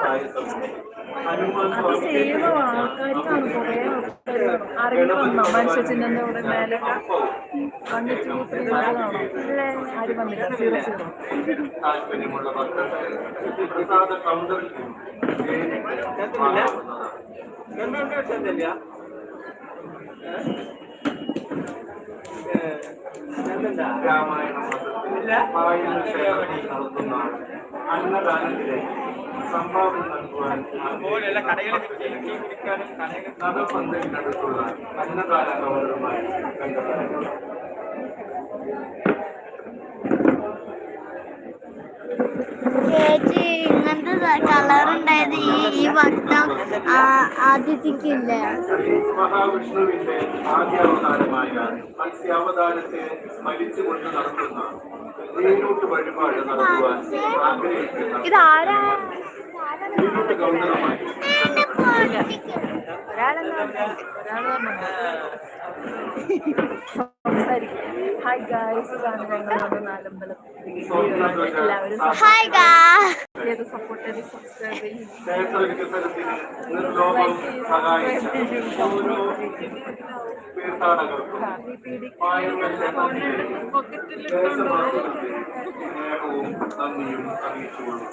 പായസം ഹനുമാൻ അത് സേവ് ആൾക്കാർക്കാണ് കുറേ ആരെങ്കിലും വന്നോ. മനുഷ്യച്ചിഹ്നന്റെ കൂടെ മേലൊക്കെ വന്നിട്ട് ആരും വന്നില്ല സീറോ സീറോ താല്പര്യമുള്ള ഭക്തർക്ക് പ്രസാദ കൗണ്ടറിൽ രാമായണം സംഭാവന നൽകുവാൻ അന്നദാന ചേച്ചി ഇങ്ങനത്തെ കളർ ഉണ്ടായത് ഈ ഈ വട്ടം ആദ്യത്തേക്കില്ല? മഹാവിഷ്ണുവിന്റെ ആദ്യാവതാരമായ മത്സ്യാവതാരത്തെ സ്മരിച്ചുകൊണ്ട് നടത്തുന്ന നീരൂട്ട് വഴിപാട് നടത്തുവാൻ ആഗ്രഹിക്കുന്ന. സംസാരിക്കും ഹായ് ഗായ്സ് എല്ലാവരും സപ്പോർട്ട് സബ്സ്ക്രൈബ് ചെയ്യും തീർത്ഥാടകർക്കും സ്നേഹവും നന്ദിയും അറിയിച്ചുകൊള്ളും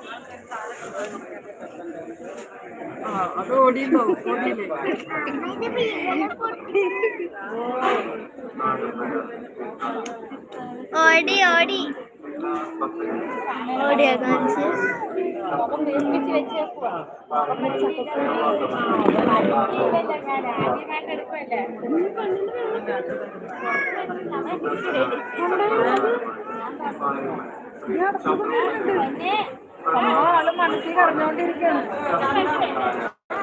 അത് ഓടിയുണ്ടോ ഓടിയില്ലേ ഓടി ഓടി. ഓടിയാ കാണിച്ച് സംഭവം ആൾ മനസ്സിൽ കടഞ്ഞുകൊണ്ടിരിക്കുകയാണ്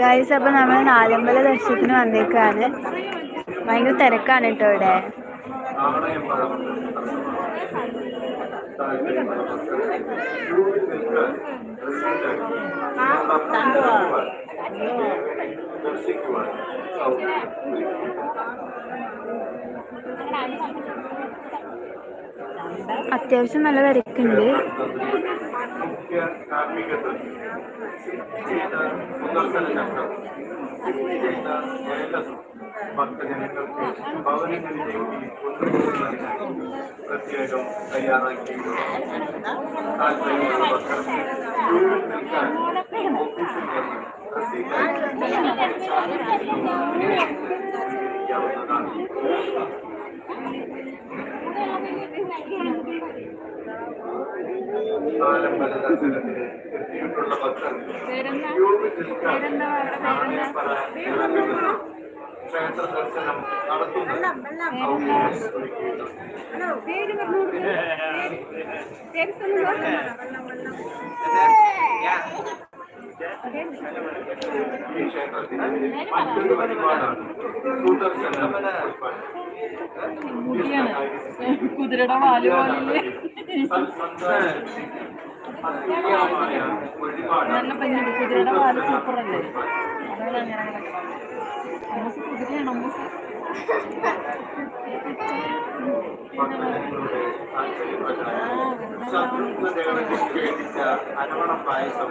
ഗൈസ് അപ്പൊ നമ്മൾ നാലമ്പല ദർശനത്തിന് വന്നേക്കാണ്. ഭയങ്കര തിരക്കാണ് കേട്ടോ ഇവിടെ. അത്യാവശ്യം നല്ല തിരക്കുണ്ട്. മുഖ്യ കാർമ്മികത്വം ചെയ്ത സുദർശന ചക്രം ചെയ്ത ഏകസം ഭക്തജനങ്ങൾക്ക് ഭവനങ്ങളിലേക്ക് കൊണ്ടുപോകുന്നതിനായി പ്രത്യേകം തയ്യാറാക്കിയിട്ടുണ്ട് താല്പര്യമുള്ള ഭക്തർക്ക് ക്യൂവിൽ നിൽക്കാൻ ഓഫീസിൽ വന്ന് സ്വീകരിക്കാവുന്നതാണ് ക്ഷേത്ര ദർശനം നടത്തുന്നു ഈ ക്ഷേത്രത്തിന് മറ്റൊരു വഴിപാടാണ് സുദർശന കുതിരയുടെ വാൽ പോലെ നല്ല ഭംഗിയുണ്ട്. കുതിരയുടെ വാൽ സൂപ്പർ അല്ലേ? അതാണ് അങ്ങനെ അമ്മൂസ് കുതിരയാണ് അമ്മൂസ് ശത്രുഘ്നദേവന് നിവേദിച്ച അരവണ പായസം.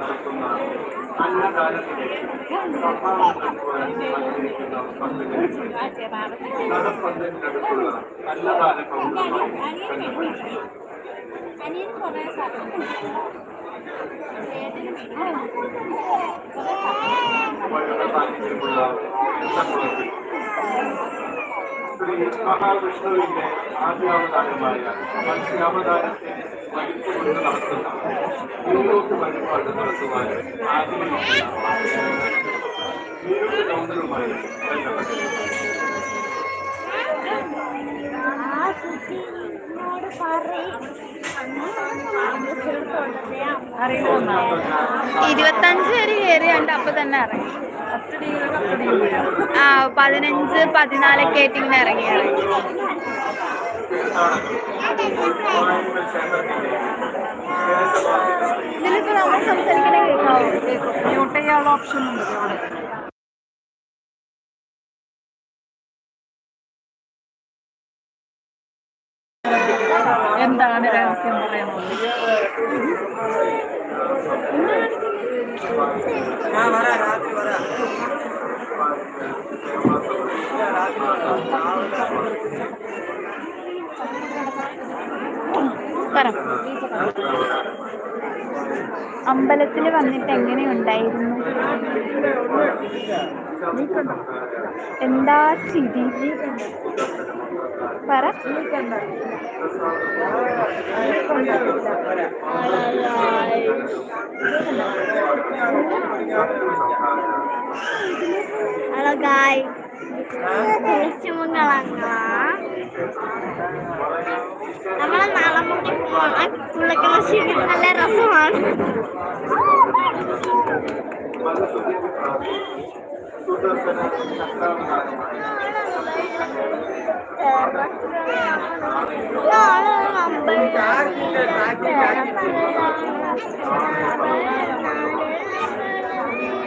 നടത്തുന്ന അന്നദാന കൗണ്ടറുമായി ബന്ധപ്പെട്ട് അനിയന് കുറേ സാധനം വളരെ സാന്നിധ്യമുള്ള ശ്രീ മഹാവിഷ്ണുവിന്റെ ആദ്യാവതാരമായ മത്സ്യാവതാരത്തെ വഹിച്ചുകൊണ്ട് നടത്തുന്ന നീരോട്ട് വഴിപാട് നടത്തുവാൻ നീരോട്ട് കൗണ്ടറുമായി ബന്ധപ്പെട്ടു ആ കുട്ടിയോട് പറയും അറിയണമെന്നാ ഇരുപത്തഞ്ച് വരെ കയറിയുണ്ട് അപ്പൊ തന്നെ ഇറങ്ങി. ആ പതിനഞ്ച് പതിനാലൊക്കെ ആയിട്ട് ഇങ്ങനെ ഇറങ്ങി ഇറങ്ങി. ഇതിലിപ്പോ നമ്മൾ സംസാരിക്കണേ കേൾക്കാവോ? മ്യൂട്ട് ചെയ്യാനുള്ള ഓപ്ഷൻ ഉണ്ട് അവിടെ അമ്പലത്തിൽ വന്നിട്ട് എങ്ങനെ ഉണ്ടായിരുന്നു? എന്താ ചിരി പറ. ഹലോ ഗായ് തിരിച്ചുമുങ്ങളങ്ങ നമ്മളെ നാളെ പോണ കുളിക്കുന്ന ശരി നല്ല രസമാണ് സുദർശന ചക്രാവതാരമായ നാളെ നമ്മൾ പതിനൊന്ന്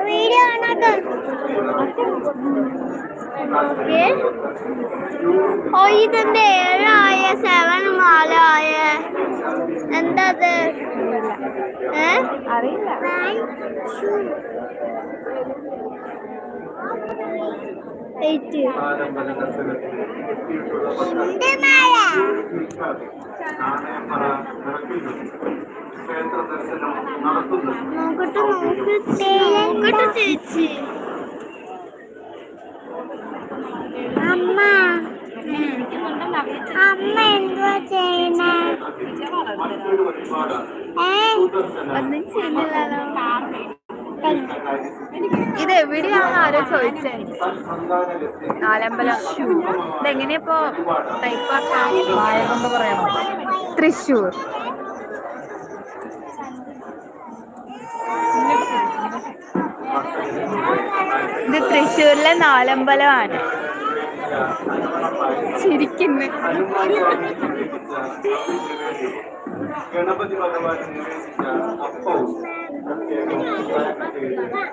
വീഡിയോ ഓ ഇതിന്റെ ഏഴായ സെവൻ നാലായ. എന്തത് അറിയില്ല. എയ്റ്റ് ക്ഷേത്ര ദർശനം നടത്തുന്നു. അമ്മ. അമ്മ എന്തുവാ ചെയ്യണേ? ഒന്നും ചെയ്യുന്നില്ലല്ലോ. ഇത് എവിടെയാണ് ആരോ ചോദിച്ചേ? സന്താനലക്ഷ്മി നാലമ്പലം ഇതെങ്ങനെയപ്പോ തൈപ്പാക്കാൻ തൃശ്ശൂർ ഇത് തൃശ്ശൂരിലെ നാലമ്പലമാണ്. ചിരിക്കുന്നു.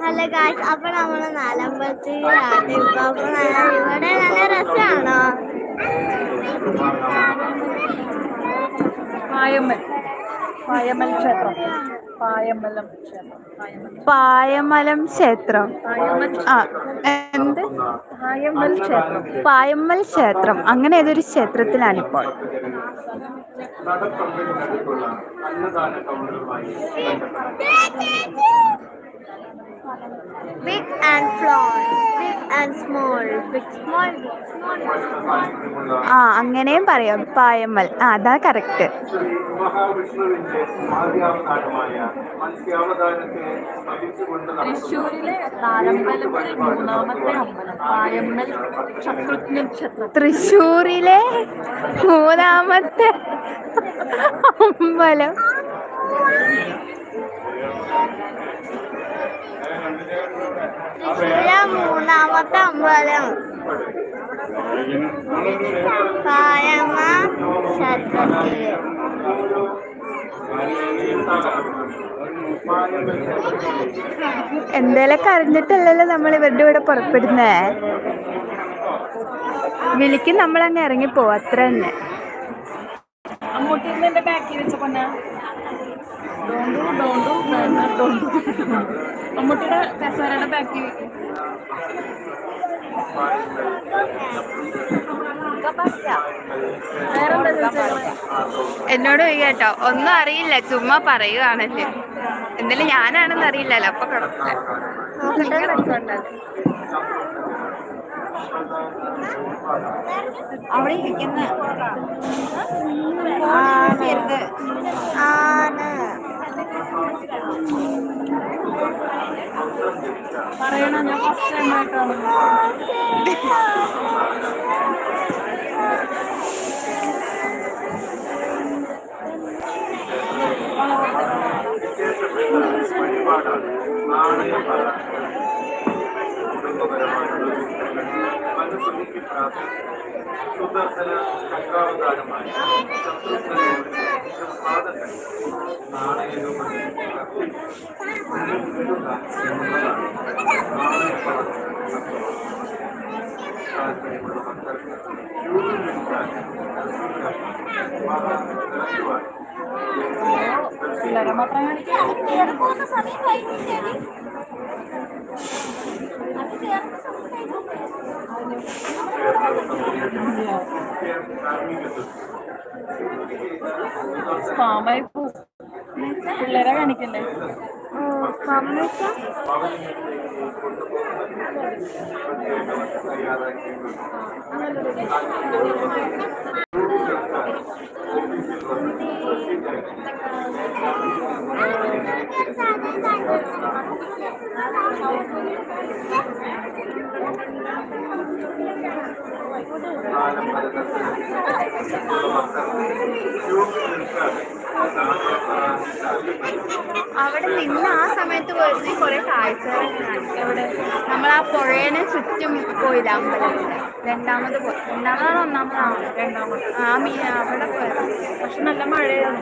നല്ല കാശ് അപ്പൊ നമ്മൾ നാലമ്പലത്തിലാണ്. ഇപ്പൊ അപ്പൊ ഇവിടെ നല്ല രസമാണോ പായമ്മൽ പായമ്മൽ ക്ഷേത്രം. പായമ്മലം ക്ഷേത്രം. പായമലം ക്ഷേത്രം. ആ എന്ത്? പായമ്മൽ ക്ഷേത്രം. പായമ്മൽ ക്ഷേത്രം. അങ്ങനെ ഏതൊരു ക്ഷേത്രത്തിലാണിപ്പോൾ നടപ്പന്തലിനടുത്തുള്ള അന്നദാന and small. Big and small. Big small. ആ അങ്ങനെയും പറയാം പായമ്മൽ ആ അതാ കറക്റ്റ് മഹാവിഷ്ണുവിന്റെ ആദ്യാവതാരമായ മത്സ്യാവതാരത്തെ സ്മരിച്ചുകൊണ്ട് തൃശ്ശൂരിലെ നാലമ്പലത്തിൽ മൂന്നാമത്തെ അമ്പലം പായമ്മൽ ക്ഷേത്രം തൃശ്ശൂരിലെ മൂന്നാമത്തെ അമ്പലം തൃശ്ശൂരിലെ മൂന്നാമത്തെ അമ്പലം. ക്ഷേത്രത്തിൽ എന്തേലൊക്കെ അറിഞ്ഞിട്ടല്ലല്ലോ നമ്മൾ ഇവരുടെ കൂടെ പുറപ്പെടുന്നേ. വിളിക്കും നമ്മളങ്ങ് ഇറങ്ങിപ്പോ അത്ര തന്നെ അമ്മൂട്ടി എന്റെ ബാക്കിൽ വെച്ച പൊന്ന? ഡോണ്ടു ഡോണ്ടു ഡോണ്ടു കസേരയുടെ ബാക്കിൽ എന്നോട് പോയി കേട്ടോ ഒന്നും അറിയില്ല ചുമ്മാ പറയുവാണല്ലേ. എന്തായാലും ഞാനാണെന്ന് അറിയില്ലല്ലോ അപ്പൊ കുഴപ്പമില്ല അവിടെ ഇരിക്കുന്ന പറയണ ഞാൻ ഫസ്റ്റ് ടൈം ആയിട്ടാണ് വഴിപാടാണ് നാണയപ്പറ കുടുംബപരമായിട്ടുള്ള മനസ്സുനിക്ക് പ്രാർത്ഥന സുദർശന ചക്രാവതാരമായി രൂപത്തിൽ താല്പര്യമുള്ള ഭക്തർക്ക് ക്യൂവിൽ നിൽക്കാൻ നിറയ്ക്കുവാൻ പോവും പിള്ളേരെ കാണിക്കണ്ടേ? അവിടെ നിന്ന് ആ സമയത്ത് പോയിരുന്ന കുറെ കാഴ്ചകളൊക്കെ അവിടെ നമ്മൾ ആ പുഴേനെ ചുറ്റും പോയില്ല അമ്പലത്തിൽ രണ്ടാമത് പോയി രണ്ടാമതാണ് ഒന്നാമതാണ്. രണ്ടാമത് ആ മീ അവിടെ പോയത്. പക്ഷെ നല്ല മഴയാണ്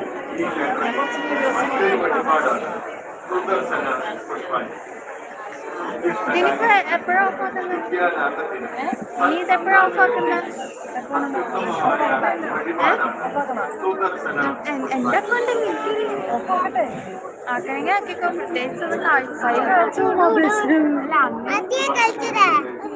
കുറച്ച് പുഷ്പാഞ്ജലി ഇതിനിപ്പോ എപ്പോഴാ ഓഫാക്കുന്നത് നീ ഇതെപ്പോഴാ ഓഫാക്കുന്നത് സുദർശന എന്റെ അക്കൗണ്ട് ആക്കണമെങ്കിൽ ആക്കിക്കോ പ്രത്യേകിച്ച് അത് കാഴ്ച അല്ല അങ്ങനെ